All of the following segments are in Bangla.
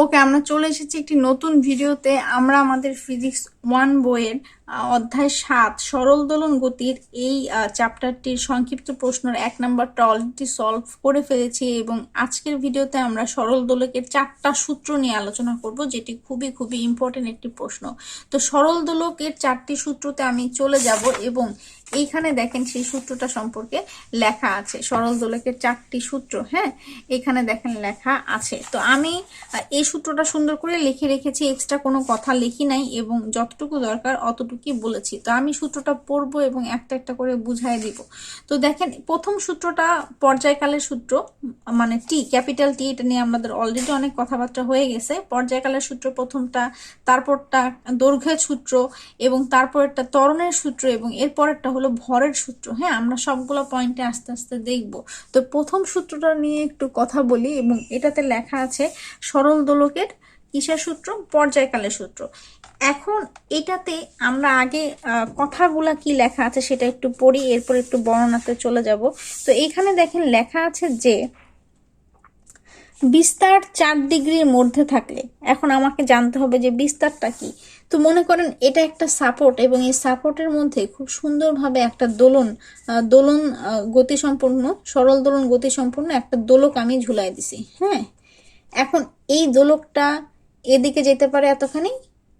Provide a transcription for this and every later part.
ওকে আমরা চলে এসেছি একটি নতুন ভিডিওতে। আমরা আমাদের ফিজিক্স ওয়ান বইয়ের অধ্যায় সাত, সরল দোলন গতির এই চ্যাপ্টারটির সংক্ষিপ্ত প্রশ্নের এক নাম্বারটা অলরেডি সলভ করে ফেলেছি এবং আজকের ভিডিওতে আমরা সরল দোলকের চারটা সূত্র নিয়ে আলোচনা করব, যেটি খুবই খুবই ইম্পর্টেন্ট একটি প্রশ্ন। তো সরল দোলকের চারটি সূত্রতে আমি চলে যাব এবং এইখানে দেখেন সেই সূত্রটা সম্পর্কে লেখা আছে, সরল দোলকের চারটি সূত্র হ্যাঁ? এখানে দেখেন লেখা আছে। তো আমি এই সূত্রটা সুন্দর করে লিখে রেখেছি এক্সট্রা কোনো কথা লিখি নাই এবং যতটুকু দরকার অতটুকুই বলেছি? তো আমি সূত্রটা পড়ব এবং একটা একটা করে বুঝাই দিব। তো দেখেন, প্রথম সূত্রটা পর্যায়কালের সূত্র মানে টি ক্যাপিটাল টি এটা নিয়ে আমাদের অলরেডি অনেক কথাবার্তা হয়ে গেছে। পর্যায়কালের সূত্র প্রথমটা, তারপরটা দৈর্ঘ্যের সূত্র এবং তারপরেরটা ত্বরণের সূত্র এবং এরপরেরটা হলো ভরের সূত্র। হ্যাঁ আমরা সবগুলো পয়েন্টে আস্তে আস্তে দেখব। তো প্রথম সূত্রটা নিয়ে একটু কথা বলি এবং এটাতে লেখা আছে সরল দোলকের কিসের সূত্র, পর্যায়কালের সূত্র। এখন এটাতে আমরা আগে কথাগুলা কি লেখা আছে সেটা একটু পড়ি, এরপর একটু বর্ণনাতে চলে যাব। তো এখানে দেখেন লেখা আছে যে, বিস্তার চার ডিগ্রির মধ্যে থাকলে, এখন আমাকে জানতে হবে যে বিস্তারটা কি। তো মনে করেন এটা একটা সাপোর্ট এবং এই সাপোর্টের মধ্যে খুব সুন্দরভাবে একটা দোলন দোলন গতিসম্পন্ন, সরল দোলন গতিসম্পন্ন একটা দোলক আমি ঝুলাই দিছি হ্যাঁ? এখন এই দোলকটা এদিকে যেতে পারে এতখানি,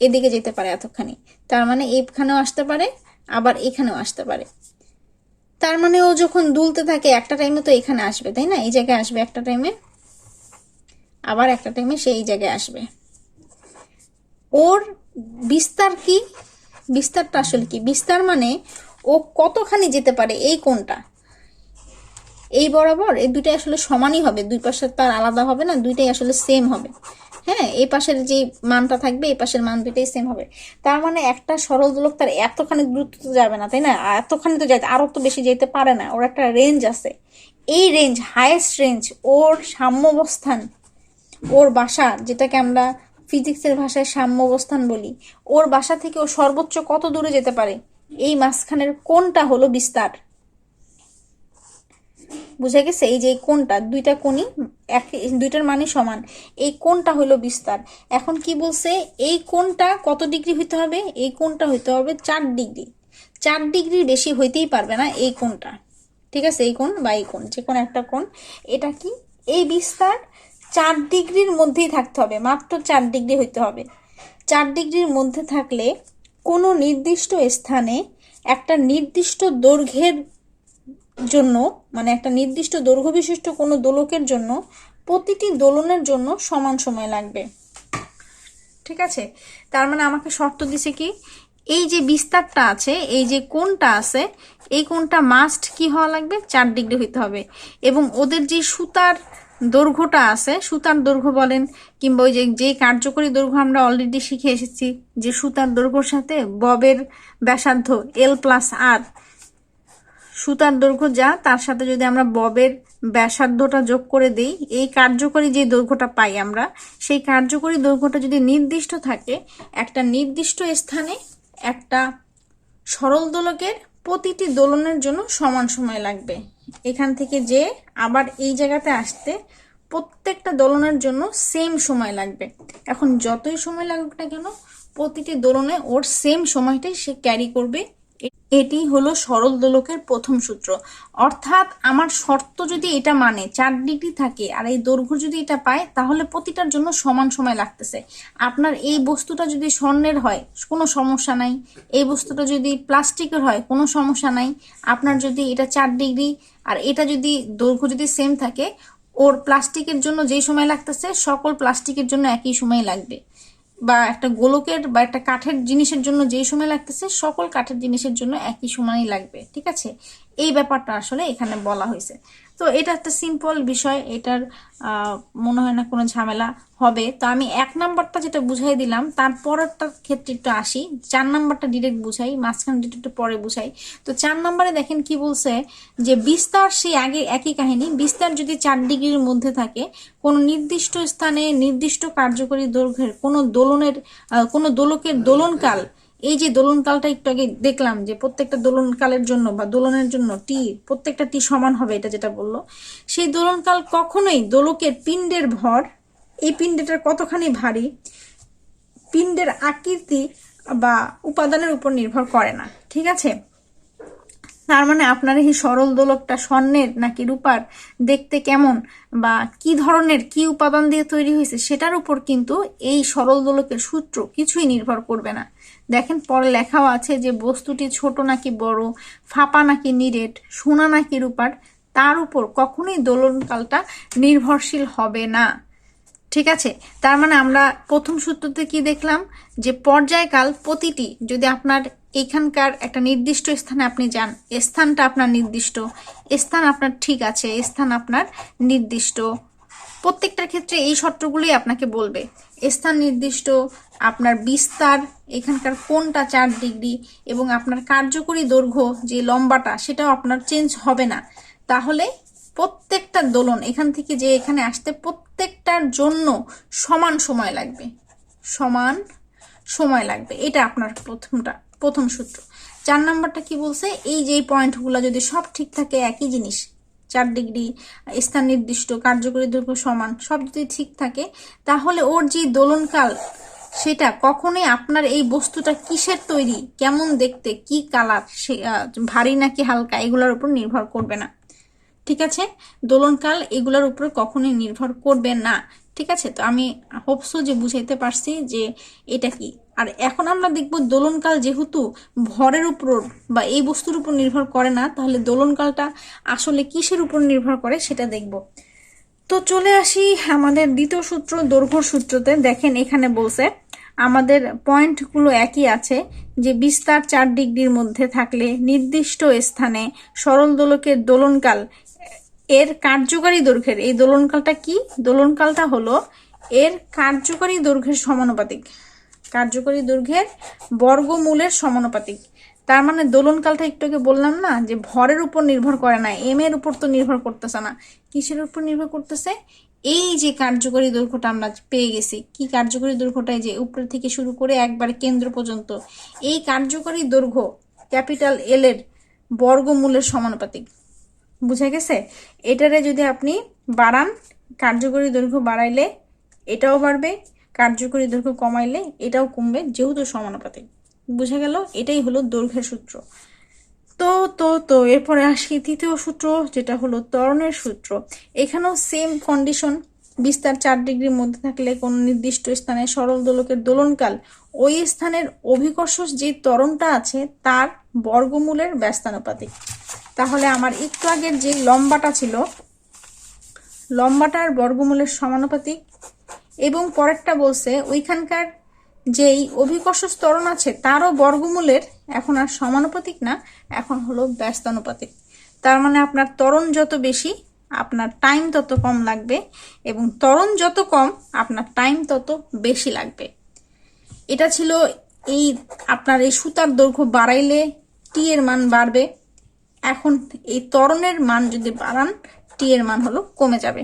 এদিকে যেতে পারে এতখানি। তার মানে এইখানেও আসতে পারে, আবার এখানেও আসতে পারে। তার মানে ও যখন দুলতে থাকে, একটা টাইমে তো এখানে আসবে, তাই না? এই জায়গায় আসবে একটা টাইমে আবার একটা টাইমে সে এই জায়গায় আসবে। ওর বিস্তার কি? বিস্তারটা আসলে কি? বিস্তার মানে ও কতখানি যেতে পারে, এই কোনটা এই বরাবর, এই দুইটাই আসলে সমানই হবে। দুই পাশের তার আলাদা হবে না, দুইটাই আসলে সেম হবে। হ্যাঁ এই পাশের যে মানটা থাকবে, এই পাশের মান দুইটাই সেম হবে। তার মানে একটা সরল দোলক তার এতখানি দ্রুত তো যাবে না, তাই না? এতখানি তো যাইতে আরও তো বেশি যেতে পারে না। ওর একটা রেঞ্জ আছে। এই রেঞ্জ হাইয়েস্ট রেঞ্জ ওর সাম্যাবস্থান, ওর বাসা, যেটাকে আমরা ফিজিক্সের ভাষায় সাম্যাবস্থান বলি, ওর বাসা থেকে ও সর্বোচ্চ কত দূরে যেতে পারে? এই মাঝখানের কোনটা হলো বিস্তার? বুঝে গেছে? এই যে এই কোনটা দুইটা কোণই এক, দুইটার মানে সমান। এই কোনটা হলো বিস্তার। এখন কি বলছে? এই কোনটা কত ডিগ্রি হইতে হবে? এই কোনটা হইতে হবে চার ডিগ্রি। চার ডিগ্রির বেশি হইতেই পারবে না এই কোনটা ঠিক আছে? এই কোন বা এই কোণ, যে কোনো একটা কোন এটা কি? এই বিস্তার চার ডিগ্রির মধ্যেই থাকতে হবে, মাত্র চার ডিগ্রি হইতে হবে। চার ডিগ্রির মধ্যে থাকলে কোনো নির্দিষ্ট স্থানে একটা নির্দিষ্ট দৈর্ঘ্যের জন্য মানে একটা নির্দিষ্ট দৈর্ঘ্য বিশিষ্ট কোনো দোলকের জন্য প্রতিটি দোলনের জন্য সমান সময় লাগবে। ঠিক আছে? তার মানে আমাকে শর্ত দিছে কি, এই যে বিস্তারটা আছে, এই যে কোনটা আছে, এই কোনটা মাস্ট কি হওয়া লাগবে? চার ডিগ্রি হইতে হবে। এবং ওদের যে সুতার দৈর্ঘ্যটা আছে, সুতার দৈর্ঘ্য বলেন, কিংবা ওই যে যে কার্যকরী দৈর্ঘ্য আমরা অলরেডি শিখে এসেছি, যে সুতার দৈর্ঘ্যর সাথে ববের ব্যাসার্ধ এল প্লাস আর সুতার দৈর্ঘ্য যা, তার সাথে যদি আমরা ববের ব্যাসার্ধটা যোগ করে দিই, এই কার্যকরী যে দৈর্ঘ্যটা পাই আমরা, সেই কার্যকরী দৈর্ঘ্যটা যদি নির্দিষ্ট থাকে, একটা নির্দিষ্ট স্থানে একটা সরল দোলকের প্রতিটি দোলনের জন্য সমান সময় লাগবে। এখান থেকে যে আবার এই জায়গাতে আসতে প্রত্যেকটা দোলনের জন্য সেম সময় লাগবে। এখন যতই সময় লাগুক না কেন, প্রতিটি দোলনে ওর সেম সময়টাই সে ক্যারি করবে। এটি হলো সরল দোলকের প্রথম সূত্র। অর্থাৎ আমার শর্ত যদি এটা মানে চার ডিগ্রি থাকে আর এই দৈর্ঘ্য যদি এটা পায়, তাহলে প্রতিটার জন্য সমান সময় লাগতেছে। আপনার এই বস্তুটা যদি স্বর্ণের হয়, কোনো সমস্যা নাই। এই বস্তুটা যদি প্লাস্টিকের হয়, কোনো সমস্যা নাই। আপনার যদি এটা চার ডিগ্রি আর এটা যদি দৈর্ঘ্য যদি সেম থাকে, ওর প্লাস্টিকের জন্য যেই সময় লাগতেছে, সকল প্লাস্টিকের জন্য একই সময় লাগবে। বা একটা গোলকের বা একটা কাঠের জিনিসের জন্য যেই সময় লাগতেছে, সকল কাঠের জিনিসের জন্য একই সময়ই লাগবে, ঠিক আছে? এই ব্যাপারটা আসলে এখানে বলা হয়েছে। তো এটা একটা সিম্পল বিষয়, এটার মনে হয় না কোনো ঝামেলা হবে। তো আমি এক নাম্বারটা যেটা বুঝাই দিলাম তারপরেরটার ক্ষেত্রে একটু আসি। চার নাম্বারটা ডিরেক্ট বুঝাই, মাঝখানে যেটা একটু পরে বুঝাই। তো চার নাম্বারে দেখেন কি বলছে যে, বিস্তার সেই আগে একই কাহিনী, বিস্তার যদি চার ডিগ্রির মধ্যে থাকে, কোনো নির্দিষ্ট স্থানে নির্দিষ্ট কার্যকরী দৈর্ঘ্যের, কোনো দোলনের কোনো দোলকের দোলনকাল এই যে দোলনকালটা একটু আগে দেখলাম যে প্রত্যেকটা দোলনকালের জন্য বা দোলনের জন্য টি, প্রত্যেকটা টি সমান হবে এটা যেটা বলল। সেই দোলনকাল কখনোই দোলকের পিণ্ডের ভর, এই পিণ্ডটার কতখানি ভারী, পিণ্ডের আকৃতি বা উপাদানের উপর নির্ভর করে না, ঠিক আছে? তার মানে আপনার এই সরল দোলকটা স্বর্ণের নাকি রূপার, দেখতে কেমন বা কি ধরনের, কি উপাদান দিয়ে তৈরি হয়েছে সেটার উপর কিন্তু এই সরল দোলকের সূত্র কিছুই নির্ভর করবে না। দেখেন, পরে লেখাও আছে যে বস্তুটি ছোট নাকি বড়, ফাঁপা নাকি নিরেট, সোনা নাকি রূপার, তার উপর কখনোই দোলনকালটা নির্ভরশীল হবে না। ঠিক আছে? তার মানে আমরা প্রথম সূত্রতে কি দেখলাম? যে পর্যায়কাল প্রতিটি, যদি আপনার এখানকার একটা নির্দিষ্ট স্থানে আপনি যান, স্থানটা আপনার নির্দিষ্ট, স্থান আপনার ঠিক আছে, স্থান আপনার নির্দিষ্ট। প্রত্যেকটার ক্ষেত্রে এই শর্তগুলি আপনাকে বলবে। স্থান নির্দিষ্ট, আপনার বিস্তার, এখানকার কোনটা চার ডিগ্রি এবং আপনার কার্যকরী দৈর্ঘ্য যে লম্বাটা, সেটাও আপনার চেঞ্জ হবে না। তাহলে প্রত্যেকটা দোলন, এখান থেকে যে এখানে আসতে প্রত্যেকটার জন্য সমান সময় লাগবে। সমান সময় লাগবে। এটা আপনার প্রথমটা, প্রথম সূত্র। চার নাম্বারটা কি বলছে? এই যে পয়েন্টগুলো যদি সব ঠিক থাকে, একই জিনিস চার ডিগ্রি, স্থান নির্দিষ্ট, কার্যকরী দৈর্ঘ্য সমান, সব যদি ঠিক থাকে, তাহলে ওর যে দোলনকাল, সেটা কখনোই আপনার এই বস্তুটা কিসের তৈরি, কেমন দেখতে, কি কালার, সে ভারী নাকি হালকা, এগুলোর উপর নির্ভর করবে না। ঠিক আছে? দোলনকাল এগুলোর উপর কখনোই নির্ভর করবে না। ঠিক আছে? তো আমি হোপসো যে বুঝাইতে পারছি যে এটা কি। আর এখন আমরা দেখব দোলনকাল যেহেতু ভরের উপর বা এই বস্তুর উপর নির্ভর করে না, তাহলে দোলনকালটা আসলে কিসের উপর নির্ভর করে সেটা দেখব। তো চলে আসি আমাদের দ্বিতীয় সূত্র দৈর্ঘ্য সূত্রতে। দেখেন এখানে বলছে, আমাদের পয়েন্টগুলো একই আছে যে বিস্তার চার ডিগ্রির মধ্যে থাকলে নির্দিষ্ট স্থানে সরল দোলকের দোলনকাল এর কার্যকারী দৈর্ঘ্যের, এই দোলনকালটা কি? দোলনকালটা হলো এর কার্যকারী দৈর্ঘ্যের সমানুপাতিক। কার্যকরী দৈর্ঘ্যের বর্গমূলের সমানুপাতিক। তার মানে দোলনকালটা একটু আগে বললাম না, যে ভরের উপর নির্ভর করে না এম এর উপর তো নির্ভর করতেছে না। কিসের উপর নির্ভর করতেছে? এই যে কার্যকরী দৈর্ঘ্যটা আমরা পেয়ে গেছি, কি কার্যকরী দৈর্ঘ্যটাই যে উপর থেকে শুরু করে একবারে কেন্দ্র পর্যন্ত। এই কার্যকরী দৈর্ঘ্য ক্যাপিটাল এল এর বর্গমূলের সমানুপাতিক। বুঝা গেছে? এটারে যদি আপনি বাড়ান, কার্যকরী দৈর্ঘ্য বাড়াইলে এটাও বাড়বে, কার্যকরী দৈর্ঘ্য কমাইলে এটাও কমবে, যেহেতু সমানুপাতিক। বুঝা গেল? এটাই হলো দৈর্ঘ্যের সূত্র। তো তো তো, এরপরে আসি তৃতীয় সূত্র, যেটা হলো ত্বরণের সূত্র। এখানেও সেম কন্ডিশন বিস্তার চার ডিগ্রির মধ্যে থাকলে কোনো নির্দিষ্ট স্থানে সরল দোলকের দোলনকাল, ওই স্থানের অভিকর্ষ যে ত্বরণটা আছে, তার বর্গমূলের ব্যস্তানুপাতিক। তাহলে আমার একটু আগের যে লম্বাটা ছিল, লম্বাটার বর্গমূলের সমানুপাতিক এবং পরেরটা বলছে ওইখানকার যেই অভিকর্ষ স্তরণ আছে তারও বর্গমূলের এখন আর সমানুপাতিক না, এখন হলো ব্যস্তানুপাতিক। তার মানে আপনার ত্বরণ যত বেশি, আপনার টাইম তত কম লাগবে এবং ত্বরণ যত কম, আপনার টাইম তত বেশি লাগবে। এটা ছিল এই, আপনার এই সুতার দৈর্ঘ্য বাড়াইলে টি এর মান বাড়বে। এখন এই ত্বরণের মান যদি বাড়ান টি এর মান হলো কমে যাবে।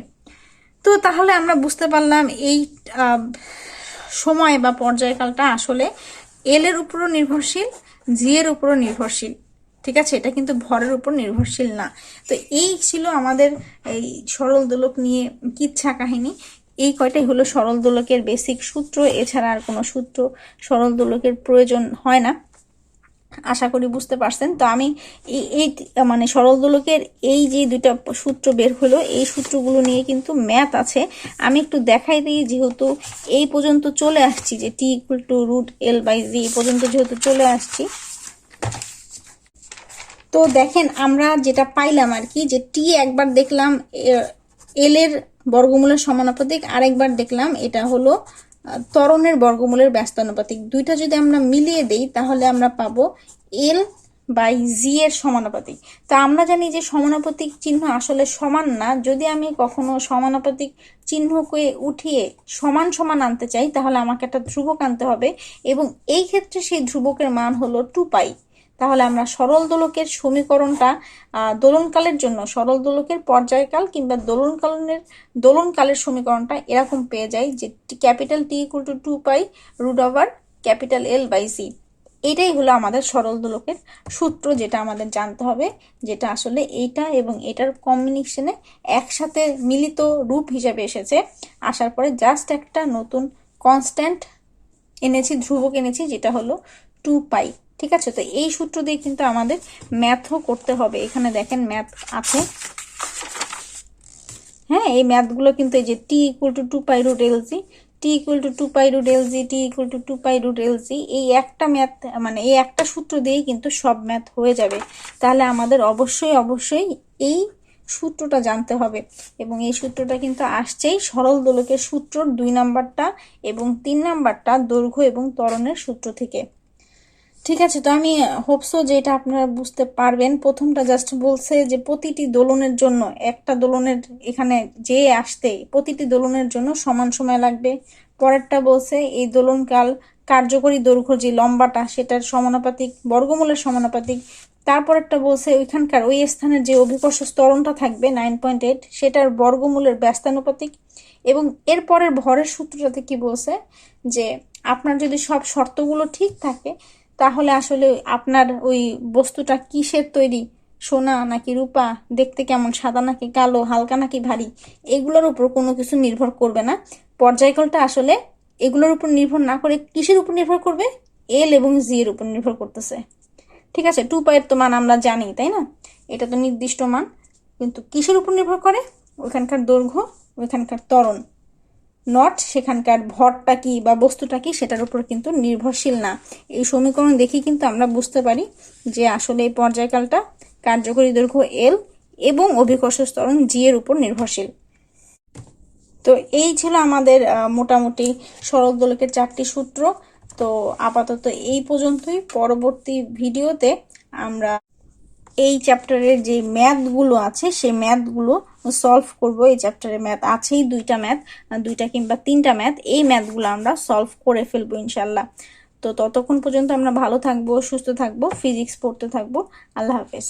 তো তাহলে আমরা বুঝতে পারলাম এই সময় বা পর্যায়কালটা আসলে এল এর উপরও নির্ভরশীল জি এর উপরও নির্ভরশীল। ঠিক আছে? এটা কিন্তু ভরের উপর নির্ভরশীল না। তো এই ছিল আমাদের এই সরল দোলক নিয়ে কিচ্ছা কাহিনী। এই কয়টাই হলো সরল দোলকের বেসিক সূত্র। এছাড়া আর কোনো সূত্র সরল দোলকের প্রয়োজন হয় না। আশা করি বুঝতে পারছেন। তো আমি এই মানে সরল দোলকের এই যে দুইটা সূত্র বের হলো, এই সূত্রগুলো নিয়ে কিন্তু ম্যাথ আছে। আমি একটু দেখাই দিই, যেহেতু এই পর্যন্ত চলে আসছি যে T equal to root L by G এই পর্যন্ত যেহেতু চলে আসছি। তো দেখেন, আমরা যেটা পাইলাম আর কি, যে টি একবার দেখলাম এল এর বর্গমূলের সমানুপাতিক, আরেকবার দেখলাম, এটা হলো ত্বরণের বর্গমূলের ব্যস্তানুপাতিক। দুইটা যদি আমরা মিলিয়ে দেই, তাহলে আমরা পাবো এল বাই জি এর সমানুপাতিক। তা আমরা জানি যে সমানুপাতিক চিহ্ন আসলে সমান না। যদি আমি কখনো সমানুপাতিক চিহ্নকে উঠিয়ে সমান সমান আনতে চাই, তাহলে আমাকে একটা ধ্রুবক আনতে হবে এবং এই ক্ষেত্রে সেই ধ্রুবকের মান হলো টু পাই। তাহলে আমরা সরল দোলকের সমীকরণটা দোলনকালের জন্য সরল দোলকের পর্যায়কাল কিংবা দোলনকালের দোলনকালের সমীকরণটা এরকম পেয়ে যাই যে capital T equal to two pi root over capital L by C. এটাই হলো আমাদের সরল দোলকের সূত্র যেটা আমাদের জানতে হবে, যেটা আসলে এইটা এবং এটার কম্বিনেশনে একসাথে মিলিত রূপ হিসাবে এসেছে। আসার পরে জাস্ট একটা নতুন কনস্ট্যান্ট এনেছি, ধ্রুবক এনেছি, যেটা হলো টু পাই, ঠিক আছে? তো এই সূত্র দিয়ে কিন্তু আমাদের ম্যাথও করতে হবে। এখানে দেখেন ম্যাথ আছে। হ্যাঁ এই ম্যাথগুলো কিন্তু এই যে T equal to two pi root L G T equal to two pi root L G T equal to two pi root L G এই একটা ম্যাথ মানে এই একটা সূত্র দিয়েই কিন্তু সব ম্যাথ হয়ে যাবে। তাহলে আমাদের অবশ্যই অবশ্যই এই সূত্রটা জানতে হবে। এবং এই সূত্রটা কিন্তু আসছেই সরল দোলকের সূত্রর দুই নাম্বারটা এবং তিন নাম্বারটা দৈর্ঘ্য এবং ত্বরণের সূত্র থেকে। ঠিক আছে, তো আমি হোপসো যে এটা আপনারা বুঝতে পারবেন। প্রথমটা জাস্ট বলছে যে প্রতিটি দোলনের জন্য, একটা দোলনের এখানে যে আসতে, প্রতিটি দোলনের জন্য সমান সময় লাগবে। পরেরটা বলছে এই দোলনকাল কার্যকরী দৈর্ঘ্য যে লম্বাটা, সেটার সমানুপাতিক, বর্গমূলের সমানুপাতিক। তারপরেরটা বলছে ওইখানকার ওই স্থানের যে অভিকর্ষ স্তরণটা থাকবে নাইন পয়েন্ট এইট সেটার বর্গমূলের ব্যস্তানুপাতিক। এবং এরপরের ভরের সূত্রটাতে কি বলছে যে আপনার যদি সব শর্তগুলো ঠিক থাকে তাহলে আসলে আপনার ওই বস্তুটা কিসের তৈরি? সোনা নাকি রূপা? দেখতে কেমন সাদা নাকি কালো, হালকা নাকি ভারী? এগুলোর উপর কোনো কিছু নির্ভর করবে না। পর্যায়কালটা আসলে এগুলোর উপর নির্ভর না করে কিসের উপর নির্ভর করবে? এল এবং জি এর উপর নির্ভর করতেছে। ঠিক আছে টু পাইয়ের তো মান আমরা জানি, তাই না? এটা তো নির্দিষ্ট মান। কিন্তু কিসের উপর নির্ভর করে? ওইখানকার দৈর্ঘ্য, ওইখানকার ত্বরণ। নট সেখানকার ভরটা কি বা বস্তুটা কি সেটার উপর কিন্তু নির্ভরশীল না। এই সমীকরণ দেখি কিন্তু আমরা বুঝতে পারি যে আসলে এই পর্যায়কালটা কার্যকরী দৈর্ঘ্য এল এবং অভিকর্ষ স্তরণ জি এর উপর নির্ভরশীল। তো এই ছিল আমাদের মোটামুটি সরল দোলকের চারটি সূত্র। তো আপাতত এই পর্যন্তই। পরবর্তী ভিডিওতে আমরা এই চ্যাপ্টারের যে ম্যাথগুলো আছে, সেই ম্যাথগুলো সলভ করব। এই চ্যাপ্টারে ম্যাথ আছেই দুইটা ম্যাথ দুইটা কিংবা তিনটা ম্যাথ এই ম্যাথগুলো আমরা সলভ করে ফেলব ইনশাল্লাহ তো ততক্ষণ পর্যন্ত আমরা ভালো থাকব, সুস্থ থাকব ফিজিক্স পড়তে থাকব। আল্লাহ হাফেজ।